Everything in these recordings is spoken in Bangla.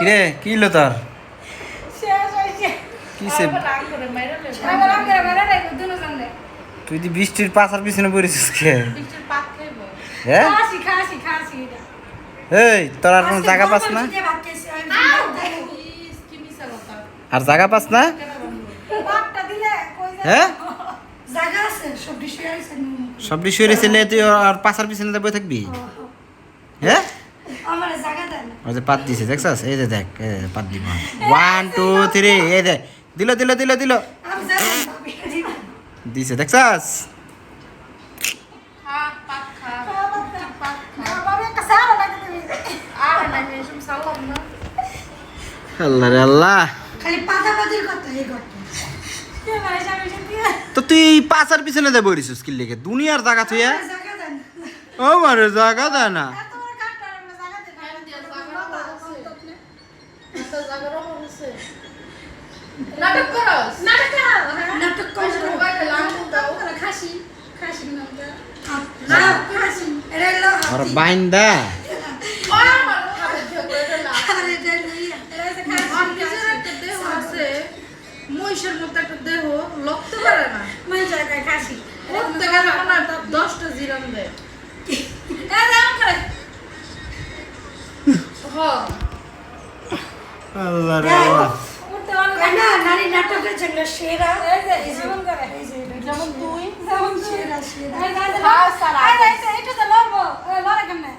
কিরে কি হলো তোর? তুই দি বৃষ্টির পাশার পিছনে পড়েছিস কে? হ্যাঁ এই তোর আর কোনো জায়গা পাস না? আর জায়গা পাস না? হ্যাঁ সব ডিশে আছে সব বিষয় ছেলে তুই আর পাশার পিছনে বই থাকবি? হ্যাঁ ওই যে পাত দিছে, দেখছস? এই যে দেখ, এই পাত দিব। ওয়ান টু থ্রি এই দে দিল দিল দিল দিল। দিছে, দেখছস। আল্লাহ রে আল্লাহ। তো তুই পাশার পিছনে দে বইরিছিস কি লিখে দুনিয়ার জায়গা তুই হ্যাঁ? ও মারে জায়গা দেয় না এত বড় কাটটা আমরা জায়গা দেন হ্যাঁ, দিয়া জাগার অভাব আছে। নাটক করে। খাসি খাসি। নামটা। না আর বাইন্দা। করে মহিষের মতো একটা দেহ, লড়তে পারে না। মানে জায়গায় খাসি। উঠতে গেলে মনে হয় দশটা জিরান দেয়। করে। হ। আল্লাহ রে আল্লাহ। না। নারী নাটকের জন্য সেরা। এই যে যেমন করে। যেমন তুই। যেমন সেরা সেরা। হ্যাঁ, এটা এটা তো লড়বো। লড়ে কেমনে?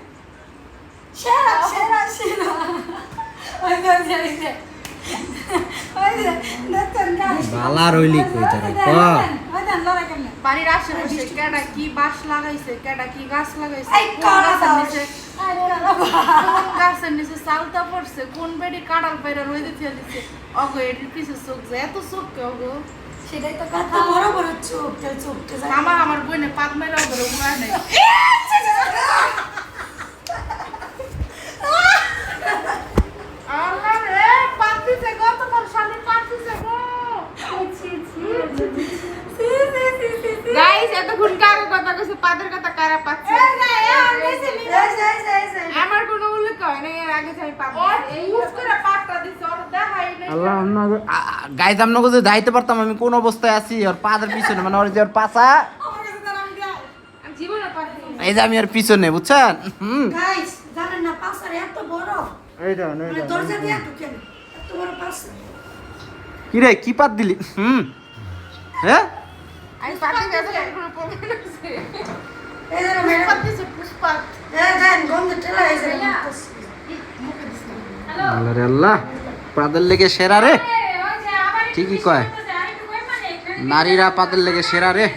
সেরা সেরা সেরা। ওই যে ওই যে বালা রইলি কই তারে? বাড়ির আশেপাশে কেডা কি লাগাইছে কেডা কি গাছ লাগাইছে কোন গাছের নিচে কোন গাছের নিচে চালতা পড়ছে কোন বেড়ি কাটাল পাইরা দিছে অগো এটির পিছে চোখ যায় এত চোখ কে অগো সেটাই তো কথা। বড় বড় চোখ চোখ আমার আমার বইনে পাত মেরে ওদের উড়ায় নাই আল্লাহ রে পাত দিছে গো তোমার স্বামী পাত দিছে গো গাইস এতক্ষণ কারও কথা কইছে পাদের কথা কারা পাচ্ছে আমার কোনো উল্লেখ হয় না এর আগে যে আমি পাত ইউজ করে পাতটা দিছে ওর দেখাই নাই আল্লাহ গাইজ আমনগো যে যাইতে পারতাম আমি কোন অবস্থায় আছি? ওর পাদের পিছনে মানে ওর যে ওর পাশা এই যে আমি ওর পিছনে বুঝছেন? হুম। মানে কি রে কি পাত দিলি? হুম। হ্যাঁ আমি পাত দিই গেছে কোনো প্রবলেম আছে এই যে ম্যাডাম পাত দিছে পুষ্পাত এই দেন গন্ধ টেলা এই যে মুখে দিছে আল্লাহ আল্লাহ। পাদের লেগে সেরা রে। ঠিকই কয়। নারীরা পাদের লেগে সেরা রে।